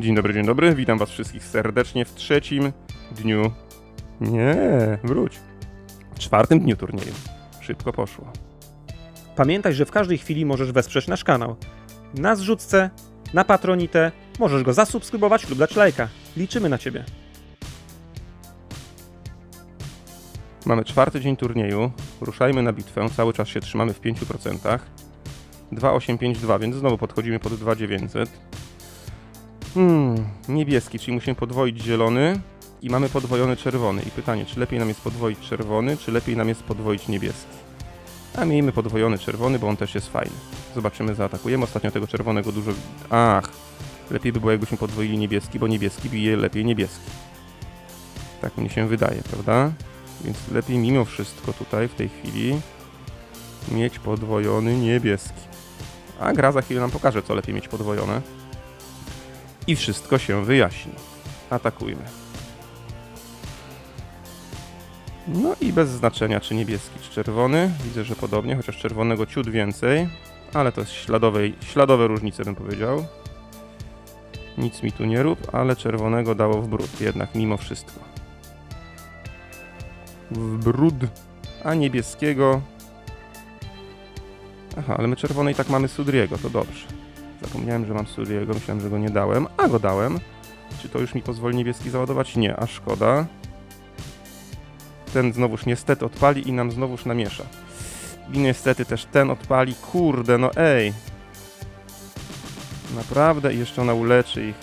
Dzień dobry, dzień dobry. Witam Was wszystkich serdecznie w trzecim dniu. Nie, wróć. Czwartym dniu turnieju. Szybko poszło. Pamiętaj, że w każdej chwili możesz wesprzeć nasz kanał. Na zrzutce, na Patronite, możesz go zasubskrybować lub dać lajka. Liczymy na Ciebie. Mamy czwarty dzień turnieju. Ruszajmy na bitwę. Cały czas się trzymamy w 5%. 2852, więc znowu podchodzimy pod 2900. Hmm, niebieski, czyli musimy podwoić zielony i mamy podwojony czerwony. I pytanie, czy lepiej nam jest podwoić czerwony, czy lepiej nam jest podwoić niebieski? A miejmy podwojony czerwony, bo on też jest fajny. Zobaczymy, zaatakujemy. Ostatnio tego czerwonego dużo... Ach, lepiej by było jakbyśmy podwoili niebieski, bo niebieski bije lepiej niebieski. Tak mi się wydaje, prawda? Więc lepiej mimo wszystko tutaj w tej chwili mieć podwojony niebieski. A gra za chwilę nam pokaże, co lepiej mieć podwojone. I wszystko się wyjaśni. Atakujmy. No i bez znaczenia, czy niebieski, czy czerwony. Widzę, że podobnie, chociaż czerwonego ciut więcej. Ale to jest śladowej, śladowe różnice, bym powiedział. Nic mi tu nie rób, ale czerwonego dało w brud, jednak mimo wszystko w brud, a niebieskiego. Aha, ale my czerwonej tak mamy Sudriego, to dobrze. Zapomniałem, że mam Sudriego, myślałem, że go nie dałem, a go dałem. Czy to już mi pozwoli niebieski załadować? Nie, a szkoda. Ten znowuż niestety odpali i nam znowuż namiesza. I niestety też ten odpali, kurde, no ej. Naprawdę i jeszcze ona uleczy ich.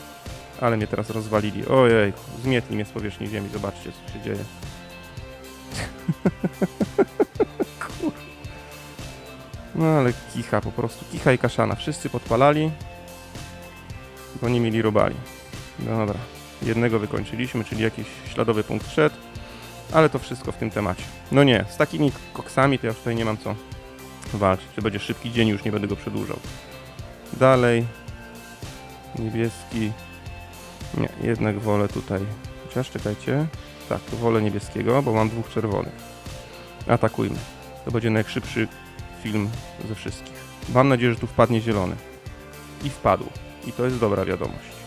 Ale mnie teraz rozwalili. Ojej, zmietli mnie z powierzchni ziemi, zobaczcie co się dzieje. No ale kicha, po prostu kicha i kaszana. Wszyscy podpalali, bo nie mieli robali. No dobra, jednego wykończyliśmy, czyli jakiś śladowy punkt szedł, ale to wszystko w tym temacie. No nie, z takimi koksami to ja już tutaj nie mam co walczyć. To będzie szybki dzień, już nie będę go przedłużał. Dalej, niebieski. Nie, jednak wolę tutaj. Chociaż czekajcie. Tak, wolę niebieskiego, bo mam dwóch czerwonych. Atakujmy. To będzie najszybszy film ze wszystkich. Mam nadzieję, że tu wpadnie zielony. I wpadł. I to jest dobra wiadomość.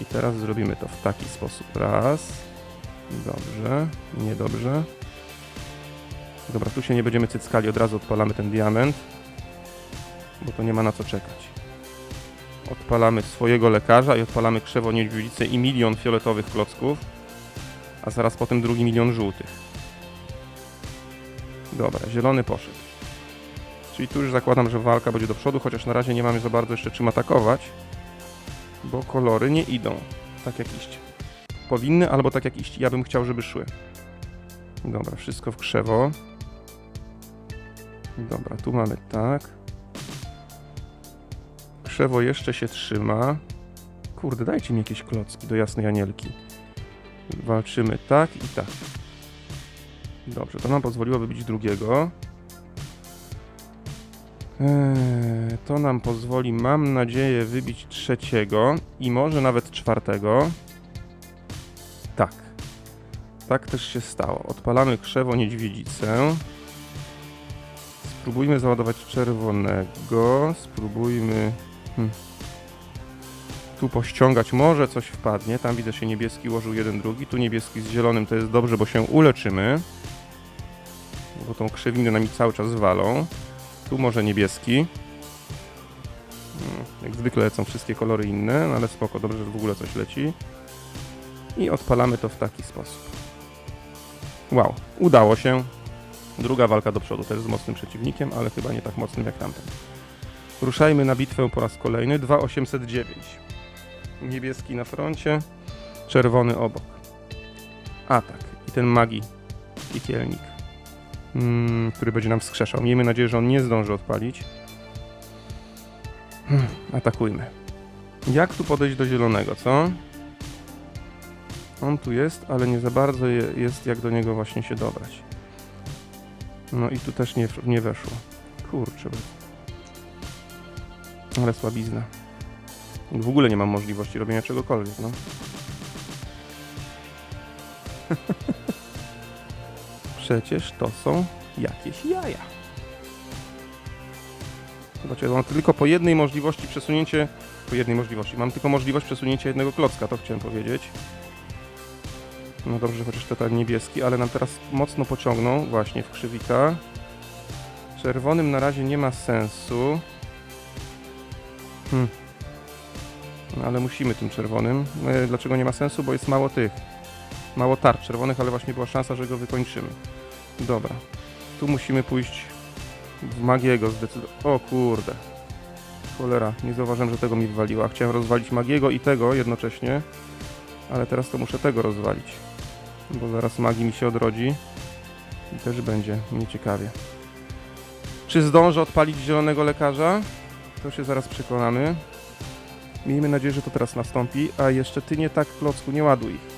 I teraz zrobimy to w taki sposób. Raz. Dobrze. Niedobrze. Dobra, tu się nie będziemy cyckali. Od razu odpalamy ten diament. Bo to nie ma na co czekać. Odpalamy swojego lekarza i odpalamy krzewo niedźwiedzicę i milion fioletowych klocków a zaraz potem drugi milion żółtych. Dobra, zielony poszedł. Czyli tu już zakładam, że walka będzie do przodu, chociaż na razie nie mamy za bardzo jeszcze czym atakować, bo kolory nie idą tak jak iść. Powinny, albo tak jak iść. Ja bym chciał, żeby szły. Dobra, wszystko w krzewo. Dobra, tu mamy tak. Krzewo jeszcze się trzyma. Kurde, dajcie mi jakieś klocki do jasnej anielki. Walczymy tak i tak. Dobrze, to nam pozwoliło wybić drugiego. Eee, to nam pozwoli, mam nadzieję, wybić trzeciego i może nawet czwartego. Tak. Tak też się stało. Odpalamy krzewo niedźwiedzicę. Spróbujmy załadować czerwonego. Spróbujmy... Hmm tu pościągać, może coś wpadnie. Tam widzę się niebieski łożył jeden, drugi. Tu niebieski z zielonym to jest dobrze, bo się uleczymy. Bo tą krzywinę nami cały czas walą. Tu może niebieski. Hmm, Jak zwykle lecą wszystkie kolory inne, no ale spoko, dobrze, że w ogóle coś leci. I odpalamy to w taki sposób. Wow, udało się. Druga walka do przodu, też z mocnym przeciwnikiem, ale chyba nie tak mocnym jak tamten. Ruszajmy na bitwę po raz kolejny. 2809 niebieski na froncie, czerwony obok. Atak i ten magi piekielnik, mm, który będzie nam wskrzeszał. Miejmy nadzieję, że on nie zdąży odpalić. Hmm, atakujmy. Jak tu podejść do zielonego, co? On tu jest, ale nie za bardzo je, jest jak do niego właśnie się dobrać. No i tu też nie, nie weszło. Kurczę. Ale słabizna. W ogóle nie mam możliwości robienia czegokolwiek, no. Przecież to są jakieś jaja. Zobaczcie, mam tylko po jednej możliwości przesunięcie tylko jednej możliwości. Mam tylko możliwość przesunięcia jednego klocka, to chciałem powiedzieć. No dobrze, chociaż to tak niebieski, ale nam teraz mocno pociągnął właśnie w krzywika. Czerwonym na razie nie ma sensu. Hmm. No, ale musimy tym czerwonym. E, Dlaczego nie ma sensu? Bo jest mało tych. Mało tarcz czerwonych, ale właśnie była szansa, że go wykończymy. Dobra. Tu musimy pójść w Magiego zdecydowanie. O kurde. Cholera, nie zauważyłem, że tego mi wywaliła. Chciałem rozwalić Magiego i tego jednocześnie. Ale teraz to muszę tego rozwalić. Bo zaraz Magi mi się odrodzi. I też będzie nieciekawie. Czy zdążę odpalić zielonego lekarza? To się zaraz przekonamy. Miejmy nadzieję, że to teraz nastąpi. A jeszcze ty nie tak, klocku, nie ładuj.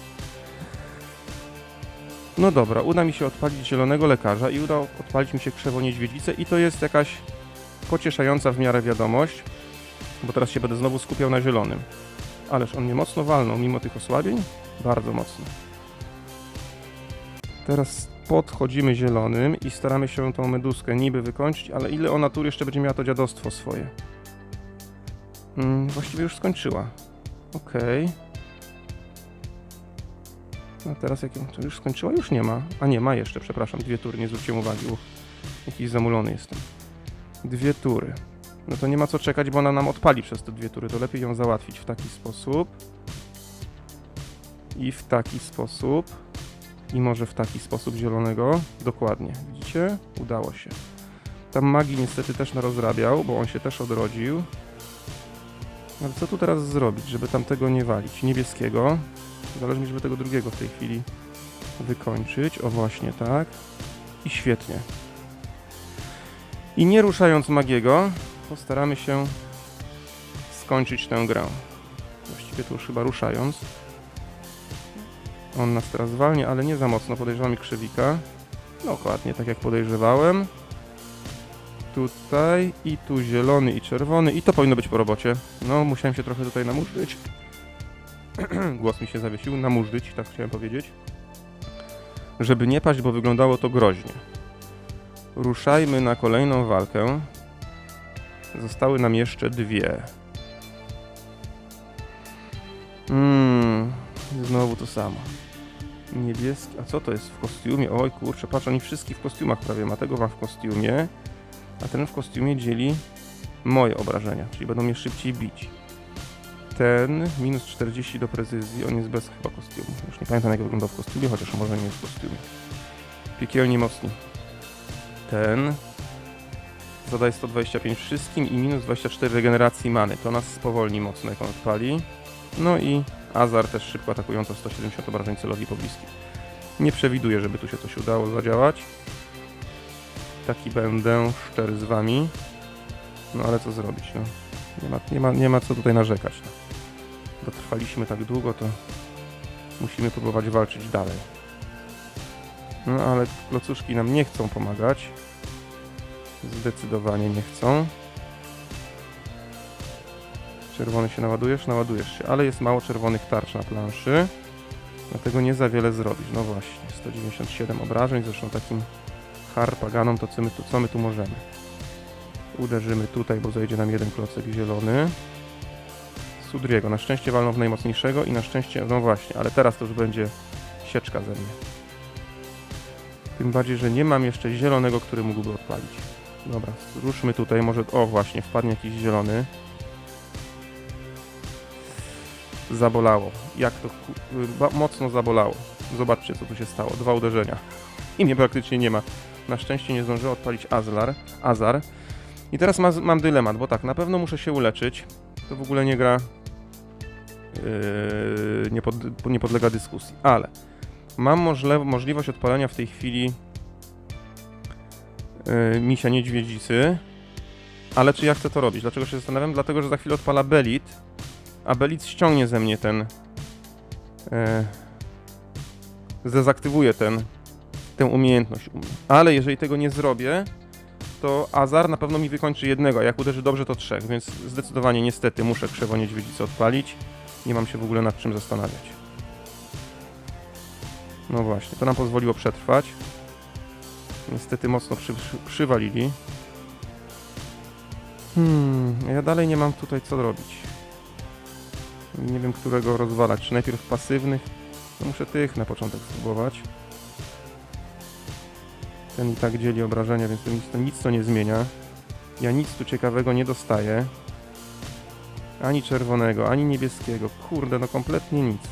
No dobra, uda mi się odpalić zielonego lekarza i uda odpalić mi się krzewo niedźwiedzicę i to jest jakaś pocieszająca w miarę wiadomość, bo teraz się będę znowu skupiał na zielonym. Ależ on mnie mocno walnął, mimo tych osłabień? Bardzo mocno. Teraz podchodzimy zielonym i staramy się tą meduskę niby wykończyć, ale ile ona tu jeszcze będzie miała to dziadostwo swoje? Mm, właściwie już skończyła. Okej. A teraz jak ją to już skończyła? Już nie ma. A nie, ma jeszcze, przepraszam. Dwie tury, nie zwróciłem uwagi. Uch, jakiś zamulony jestem. Dwie tury. No to nie ma co czekać, bo ona nam odpali przez te dwie tury. To lepiej ją załatwić w taki sposób. I w taki sposób. I może w taki sposób zielonego. Dokładnie. Widzicie? Udało się. Tam magii niestety też narozrabiał, bo on się też odrodził. Ale co tu teraz zrobić, żeby tamtego nie walić? Niebieskiego. Zależy mi, żeby tego drugiego w tej chwili wykończyć. O właśnie tak. I świetnie. I nie ruszając Magiego, postaramy się skończyć tę grę. Właściwie tu już chyba ruszając. On nas teraz zwalnia, ale nie za mocno. Podejrzewam i krzywika. Dokładnie tak jak podejrzewałem. Tutaj i tu zielony i czerwony i to powinno być po robocie. No, musiałem się trochę tutaj namurzyć. Głos mi się zawiesił. Namurzyć, tak chciałem powiedzieć. Żeby nie paść, bo wyglądało to groźnie. Ruszajmy na kolejną walkę. Zostały nam jeszcze dwie. Mmm, znowu to samo. Niebieski, a co to jest w kostiumie? Oj kurczę, patrz, oni wszystkich w kostiumach prawie ma. Tego ma w kostiumie, a ten w kostiumie dzieli moje obrażenia, czyli będą mnie szybciej bić. Ten minus 40 do precyzji, on jest bez chyba kostiumu. Już nie pamiętam jak wyglądał w kostiumie, chociaż może nie jest w kostiumie. Piekielnie mocni. Ten zadaje 125 wszystkim i minus 24 regeneracji many. To nas spowolni mocno, jak on odpali. No i Azar też szybko atakująco 170 obrażeń celowi pobliskim. Nie przewiduję, żeby tu się coś udało zadziałać. Taki będę szczery z wami. No ale co zrobić, no. Nie ma, nie ma, nie ma co tutaj narzekać. No. Dotrwaliśmy tak długo, to musimy próbować walczyć dalej. No ale klocuszki nam nie chcą pomagać. Zdecydowanie nie chcą. Czerwony się naładujesz? Naładujesz się, ale jest mało czerwonych tarcz na planszy. Dlatego nie za wiele zrobisz. No właśnie, 197 obrażeń, zresztą takim harpaganom to co my tu, co my tu możemy? Uderzymy tutaj, bo zejdzie nam jeden klocek zielony. Sudriego. Na szczęście walną w najmocniejszego i na szczęście, no właśnie, ale teraz to już będzie sieczka ze mnie. Tym bardziej, że nie mam jeszcze zielonego, który mógłby odpalić. Dobra, ruszmy tutaj, może... O, właśnie, wpadnie jakiś zielony. Zabolało. Jak to... mocno zabolało. Zobaczcie, co tu się stało. Dwa uderzenia. I mnie praktycznie nie ma. Na szczęście nie zdążyłem odpalić Azlar, Azar. I teraz ma, mam dylemat, bo tak, na pewno muszę się uleczyć. To w ogóle nie gra... Yy, nie, pod, nie podlega dyskusji. Ale mam możle, możliwość odpalenia w tej chwili yy, misia niedźwiedzicy. Ale czy ja chcę to robić? Dlaczego się zastanawiam? Dlatego, że za chwilę odpala Belit, a Belit ściągnie ze mnie ten... Zezaktywuje ten, tę umiejętność u mnie. Ale jeżeli tego nie zrobię, to Azar na pewno mi wykończy jednego, a jak uderzy dobrze, to trzech, więc zdecydowanie niestety muszę krzewo niedźwiedzicy odpalić. Nie mam się w ogóle nad czym zastanawiać. No właśnie, to nam pozwoliło przetrwać. Niestety mocno przy, przy, przywalili. Hmm, ja dalej nie mam tutaj co robić. Nie wiem, którego rozwalać. Czy najpierw pasywnych? No muszę tych na początek spróbować. Ten i tak dzieli obrażenia, więc to nic, to nic to nie zmienia. Ja nic tu ciekawego nie dostaję. Ani czerwonego, ani niebieskiego. Kurde, no kompletnie nic.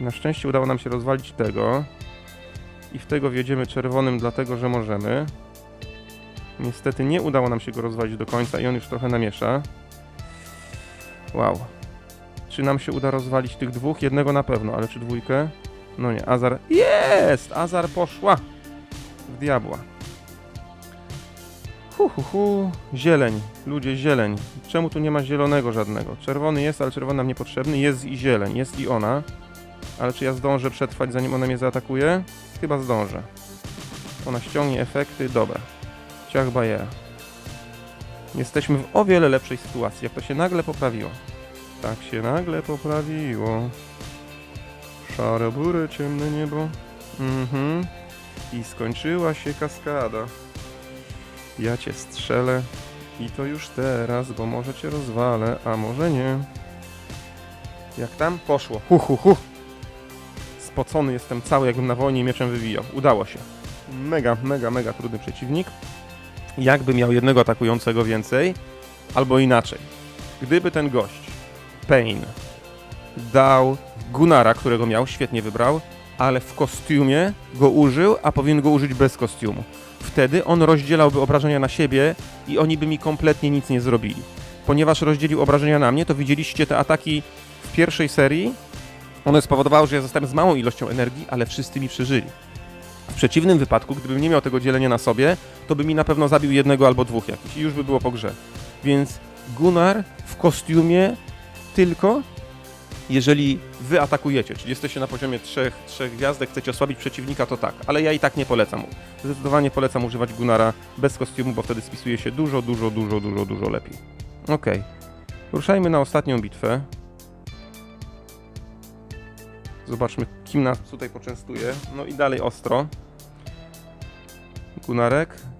Na szczęście udało nam się rozwalić tego. I w tego wjedziemy czerwonym, dlatego że możemy. Niestety nie udało nam się go rozwalić do końca i on już trochę namiesza. Wow. Czy nam się uda rozwalić tych dwóch? Jednego na pewno, ale czy dwójkę? No nie, Azar... Jest! Azar poszła! W diabła. Hu, hu, hu. Zieleń. Ludzie, zieleń. Czemu tu nie ma zielonego żadnego? Czerwony jest, ale czerwony nam niepotrzebny. Jest i zieleń. Jest i ona. Ale czy ja zdążę przetrwać, zanim ona mnie zaatakuje? Chyba zdążę. Ona ściągnie efekty. Dobra. Ciach bajera. Jesteśmy w o wiele lepszej sytuacji, jak to się nagle poprawiło. Tak się nagle poprawiło. Szare bury, ciemne niebo. Mhm. I skończyła się kaskada. Ja cię strzelę. I to już teraz, bo może cię rozwalę, a może nie. Jak tam? Poszło. Hu, hu, hu. Spocony jestem cały, jakbym na wojnie mieczem wywijał. Udało się. Mega, mega, mega trudny przeciwnik. Jakby miał jednego atakującego więcej, albo inaczej. Gdyby ten gość, Pain, dał Gunara, którego miał, świetnie wybrał, ale w kostiumie go użył, a powinien go użyć bez kostiumu. Wtedy on rozdzielałby obrażenia na siebie i oni by mi kompletnie nic nie zrobili. Ponieważ rozdzielił obrażenia na mnie, to widzieliście te ataki w pierwszej serii. One spowodowały, że ja zostałem z małą ilością energii, ale wszyscy mi przeżyli. W przeciwnym wypadku, gdybym nie miał tego dzielenia na sobie, to by mi na pewno zabił jednego albo dwóch jakichś i już by było po grze. Więc Gunnar w kostiumie tylko jeżeli wy atakujecie, czyli jesteście na poziomie trzech, trzech gwiazdek, chcecie osłabić przeciwnika, to tak, ale ja i tak nie polecam. Zdecydowanie polecam używać Gunara bez kostiumu, bo wtedy spisuje się dużo, dużo, dużo, dużo, dużo lepiej. Okej. Ruszajmy na ostatnią bitwę. Zobaczmy, kim nas tutaj poczęstuje. No i dalej ostro. Gunarek.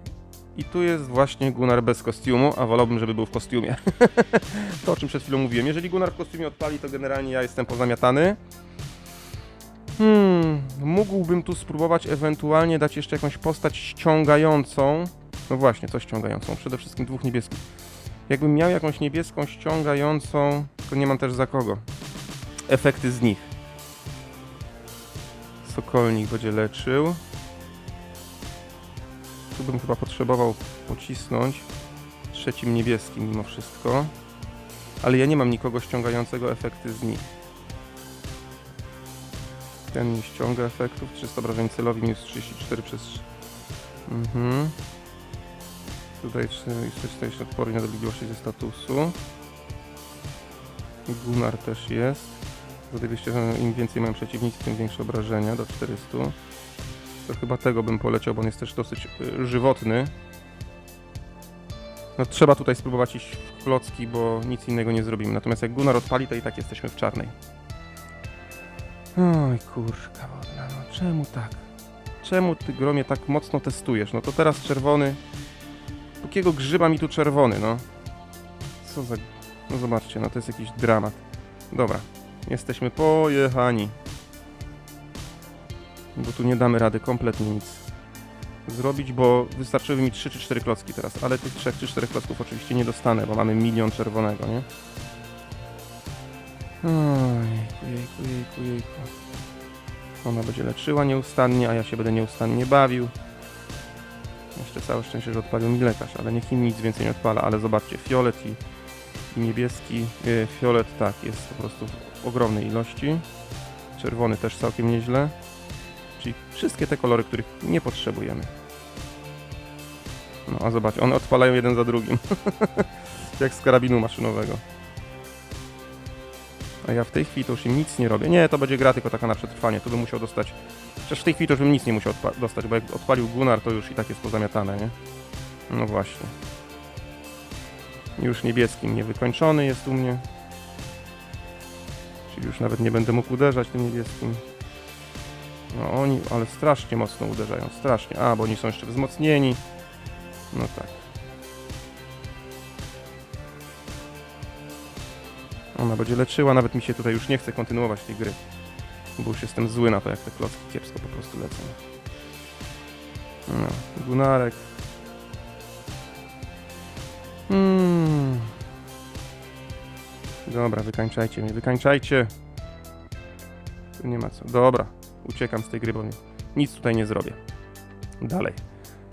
I tu jest właśnie Gunnar bez kostiumu, a wolałbym, żeby był w kostiumie. to, o czym przed chwilą mówiłem. Jeżeli Gunnar w kostiumie odpali, to generalnie ja jestem pozamiatany. Hmm, mógłbym tu spróbować ewentualnie dać jeszcze jakąś postać ściągającą. No właśnie, co ściągającą? Przede wszystkim dwóch niebieskich. Jakbym miał jakąś niebieską ściągającą, to nie mam też za kogo. Efekty z nich. Sokolnik będzie leczył. Tu bym chyba potrzebował pocisnąć trzecim niebieskim mimo wszystko. Ale ja nie mam nikogo ściągającego efekty z nich. Ten nie ściąga efektów. 300 obrażeń celowi minus 34 przez... Mhm. Tutaj 440 odpory i nadobliwości ze statusu. Gunnar też jest. Zadebiście, że im więcej mają przeciwnicy, tym większe obrażenia, do 400. To chyba tego bym poleciał, bo on jest też dosyć y, żywotny. No trzeba tutaj spróbować iść w klocki, bo nic innego nie zrobimy. Natomiast jak Gunnar odpali, to i tak jesteśmy w czarnej. Oj kurka wodna, no czemu tak? Czemu ty gromie tak mocno testujesz? No to teraz czerwony. Jakiego grzyba mi tu czerwony, no? Co za... No zobaczcie, no to jest jakiś dramat. Dobra, jesteśmy pojechani. Bo tu nie damy rady kompletnie nic zrobić, bo wystarczyły mi 3 czy 4 klocki teraz, ale tych 3 czy 4 klocków oczywiście nie dostanę, bo mamy milion czerwonego, nie? Jejku, jejku, jejku. Ona będzie leczyła nieustannie, a ja się będę nieustannie bawił. Jeszcze całe szczęście, że odpalił mi lekarz, ale niech im nic więcej nie odpala, ale zobaczcie, fiolet i, i niebieski, e, fiolet tak, jest po prostu w ogromnej ilości. Czerwony też całkiem nieźle. Czyli wszystkie te kolory, których nie potrzebujemy. No a zobacz, one odpalają jeden za drugim. Jak z karabinu maszynowego. A ja w tej chwili to już im nic nie robię. Nie, to będzie gra tylko taka na przetrwanie. Tu bym musiał dostać... Chociaż w tej chwili to już bym nic nie musiał dostać, bo jak odpalił Gunnar, to już i tak jest pozamiatane, nie? No właśnie. Już niebieskim niewykończony jest u mnie. Czyli już nawet nie będę mógł uderzać tym niebieskim. No oni, ale strasznie mocno uderzają, strasznie. A, bo oni są jeszcze wzmocnieni. No tak. Ona będzie leczyła, nawet mi się tutaj już nie chce kontynuować tej gry. Bo już jestem zły na to, jak te klocki kiepsko po prostu lecą. No, Gunarek. Hmm. Dobra, wykańczajcie mnie, wykańczajcie. Tu nie ma co. Dobra, uciekam z tej gry, bo nic tutaj nie zrobię. Dalej.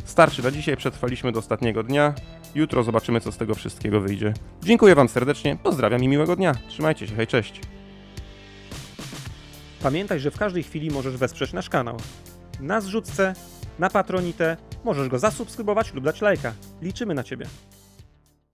Starczy na dzisiaj, przetrwaliśmy do ostatniego dnia. Jutro zobaczymy, co z tego wszystkiego wyjdzie. Dziękuję Wam serdecznie, pozdrawiam i miłego dnia. Trzymajcie się, hej, cześć. Pamiętaj, że w każdej chwili możesz wesprzeć nasz kanał. Na zrzutce, na Patronite, możesz go zasubskrybować lub dać lajka. Liczymy na Ciebie.